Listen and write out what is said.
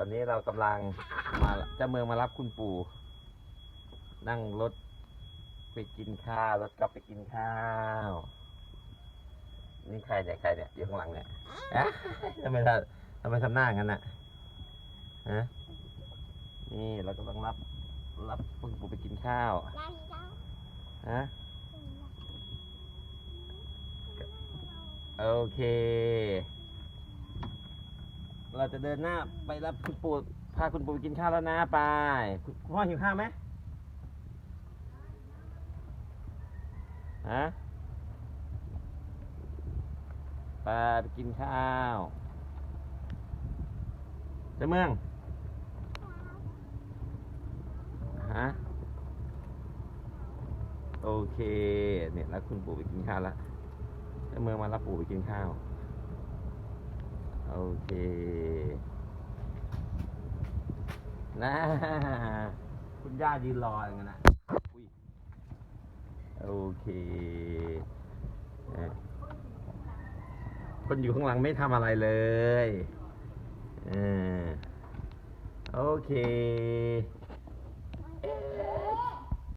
อนนี้เรากำลังมาเจ้าเมืองมารับคุณปู่ นั่งรถไปกินข้าวรถกลับไปกินข้าว นี่ใครเนี่ยใครเนี่ยอยู่ข้างหลังเนี่ยอะทำไมทำทำไมทำหน้างั้นน่ะฮะนี่เรากำลังรับ รับคุณปู่ไปกินข้าวฮะโอเค จะเดินหน้าไปรับคุณปู่พาคุณปู่ไปกินข้าวแล้วนะไปคุณพ่อหิวข้าวไหมฮะไปไปกินข้าวเจ้าเมืองฮะโอเค เนี่ยแล้วคุณปู่ไปกินข้าวแล้วเจ้าเมืองมารับปู่ไปกินข้าว เคนะคุณย่ายืนรออย่างนั้นนะอุ้ยโอเคเอ่อคนอยู่ข้างหลังไม่ทำอะไรเลยเออโอเค